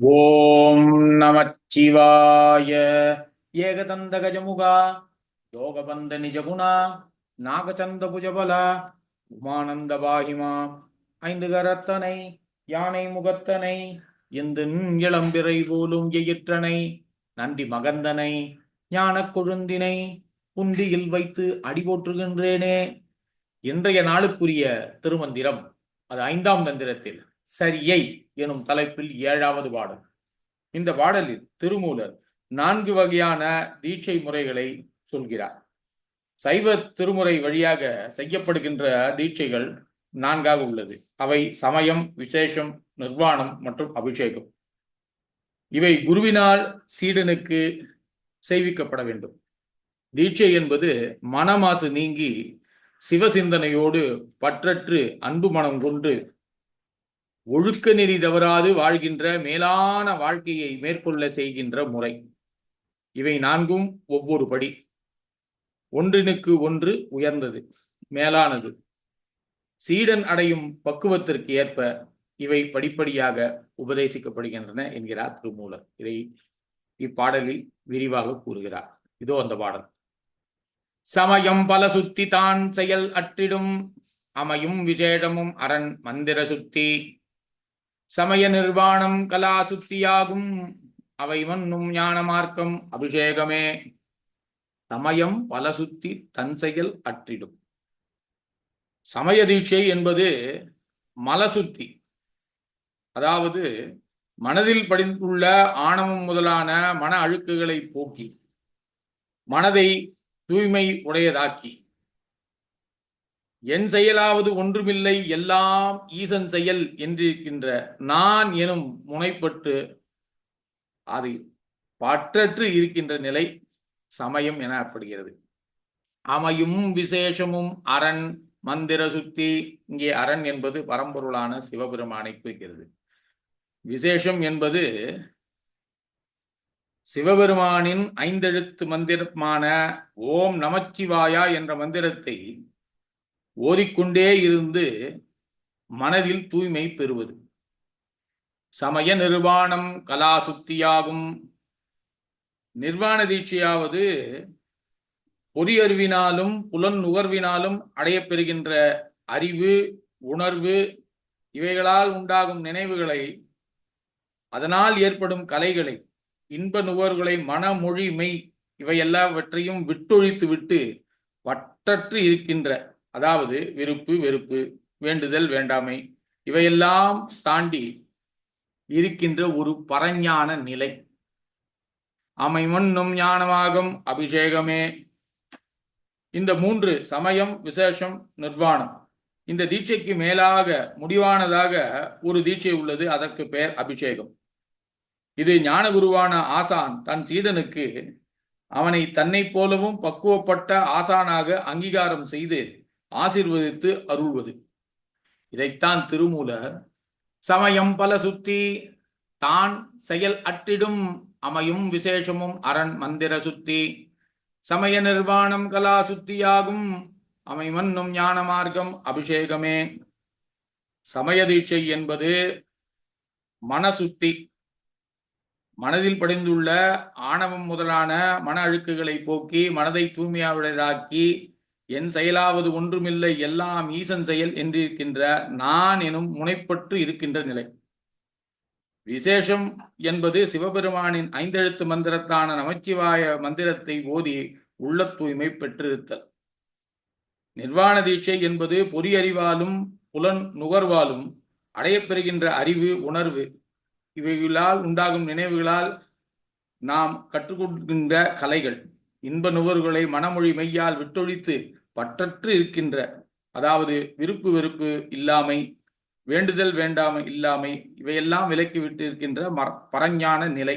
ஓம் நமச்சிவாய. ஏகதந்த கஜமுகா யோகபந்த நிஜகுணா. நாகச்சந்த புஜபல உமானந்த பாகிமா. ஐந்து கரத்தனை யானை முகத்தனை. இந்து இளம்பிறை போலும் எயிற்றனை. நன்றி மகந்தனை. ஞானக் கொழுந்தினை. புந்தியில் வைத்து அடி போற்றுகின்றேனே. இன்றைய நாளுக்குரிய திருமந்திரம் அது ஐந்தாம் தந்திரத்தில். சரியை எனும் தலைப்பில் ஏழாவது பாடல் இந்த பாடலில் திருமூலர் நான்கு வகையான தீட்சை முறைகளை சொல்கிறார். சைவ திருமுறை வழியாக செய்யப்படுகின்ற தீட்சைகள் நான்காக உள்ளது. அவை சமயம் விசேஷம் நிர்வாணம் மற்றும் அபிஷேகம். இவை குருவினால் சீடனுக்கு செய்விக்கப்பட வேண்டும். தீட்சை என்பது மனமாசு நீங்கி சிவசிந்தனையோடு பற்றற்று அன்பு மனம் கொண்டு ஒழுக்க நெறி தவறாது வாழ்கின்ற மேலான வாழ்க்கையை மேற்கொள்ள செய்கின்ற முறை. இவை நான்கும் ஒவ்வொரு படி. ஒன்றினுக்கு ஒன்று உயர்ந்தது மேலானது. சீடன் அடையும் பக்குவத்திற்கு ஏற்ப இவை படிப்படியாக உபதேசிக்கப்படுகின்றன என்கிறார் திருமூலர். இதை இப்பாடலில் விரிவாக கூறுகிறார். இதோ அந்த பாடல். சமயம் பல சுத்தி தான் செயல் அற்றிடும் அமையும் விசேடமும் அரண் மந்திர சுத்தி. சமய நிர்வாணம் கலா சுத்தியாகும் அவை மன்னும் ஞான மார்க்கம் அபிஷேகமே. சமயம் பல சுத்தி தன் செயல் அற்றிடும். சமய தீட்சை என்பது மலசுத்தி அதாவது மனதில் படிந்துள்ள ஆணவம் முதலான மன அழுக்குகளை போக்கி மனதை தூய்மை உடையதாக்கி என் செயலாவது ஒன்றுமில்லை எல்லாம் ஈசன் செயல் என்றிருக்கின்ற நான் எனும் முனைப்பட்டு அது பற்றற்று இருக்கின்ற நிலை சமயம் எனப்படுகிறது அமையும் விசேஷமும் அரண் மந்திர சுத்தி இங்கே அரண் என்பது பரம்பொருளான சிவபெருமானை குறிக்கிறது. விசேஷம் என்பது சிவபெருமானின் ஐந்தெழுத்து மந்திரமான ஓம் நமச்சிவாயா என்ற மந்திரத்தை ஓதிக்கொண்டே இருந்து மனதில் தூய்மை பெறுவது. சமய நிர்வாணம் கலா சுத்தியாகும் நிர்வாண தீட்சையாவது பொறியறிவினாலும் புலன் நுகர்வினாலும் அடையப்பெறுகின்ற அறிவு உணர்வு இவைகளால் உண்டாகும் நினைவுகளை அதனால் ஏற்படும் கலைகளை இன்ப நுகர்வுகளை மனமொழி மெய் இவை எல்லாவற்றையும் விட்டொழித்து விட்டு வட்டற்று இருக்கின்ற அதாவது விருப்பு வெறுப்பு வேண்டுதல் வேண்டாமை இவையெல்லாம் தாண்டி இருக்கின்ற ஒரு பரஞான நிலை. அமைமன்னும் ஞானமாகும் அபிஷேகமே. இந்த மூன்று சமயம் விசேஷம் நிர்வாணம். இந்த தீட்சைக்கு மேலாக முடிவானதாக ஒரு தீட்சை உள்ளது அதற்கு பெயர் அபிஷேகம். இது ஞான குருவான ஆசான் தன் சீடனுக்கு அவனை தன்னைப் போலவும் பக்குவப்பட்ட ஆசானாக அங்கீகாரம் செய்து ஆசிர்வதித்து அருள்வது. இதைத்தான் திருமூலர் சமயம் பல சுத்தி தான் செயல் அற்றிடும் அமையும் விசேஷமும் அரண் மந்திர சுத்தி. சமய நிர்வாணம் கலா சுத்தியாகும் அமைமன்னும் ஞான மார்க்கம் அபிஷேகமே. சமய தீட்சை என்பது மனசுத்தி மனதில் படிந்துள்ள ஆணவம் முதலான மன அழுக்குகளை போக்கி மனதை தூய்மையாவிடதாக்கி என் செயலாவது ஒன்றுமில்லை எல்லாம் ஈசன் செயல் என்றிருக்கின்ற நான் எனும் முனைப்பற்று இருக்கின்ற நிலை. விசேஷம் என்பது சிவபெருமானின் ஐந்தெழுத்து மந்திரத்தான நமச்சிவாய மந்திரத்தை ஓதி உள்ள தூய்மை பெற்றிருத்தல். நிர்வாண தீட்சை என்பது பொறியறிவாலும் புலன் நுகர்வாலும் அடையப்பெறுகின்ற அறிவு உணர்வு. இவைகளால் உண்டாகும் நினைவுகளால் நாம் கற்றுக்கொள்கின்ற கலைகள். இன்ப நுகர்வுகளை மனமொழி மெய்யால் விட்டொழித்து பற்றற்று இருக்கின்ற அதாவது விருப்பு வெறுப்பு இல்லாமை வேண்டுதல் வேண்டாமை இல்லாமை இவையெல்லாம் விலக்கிவிட்டு இருக்கின்ற மர பரஞ்ஞான நிலை.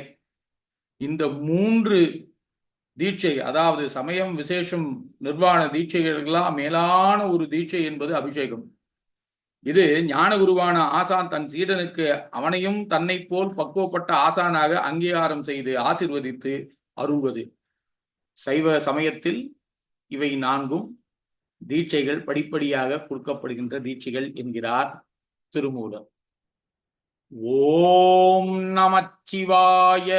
இந்த மூன்று தீட்சை அதாவது சமயம் விசேஷம் நிர்வாண தீட்சைகளெல்லாம் மேலான ஒரு தீட்சை என்பது அபிஷேகம். இது ஞான குருவான ஆசான் தன் சீடனுக்கு அவனையும் தன்னை போல் பக்குவப்பட்ட ஆசானாக அங்கீகாரம் செய்து ஆசிர்வதித்து அருள்வது. சைவ சமயத்தில் இவை நான்கும். தீட்சைகள் படிப்படியாக கொடுக்கப்படுகின்ற தீட்சைகள் என்கிறார் திருமூலர். ஓம் நமச்சிவாய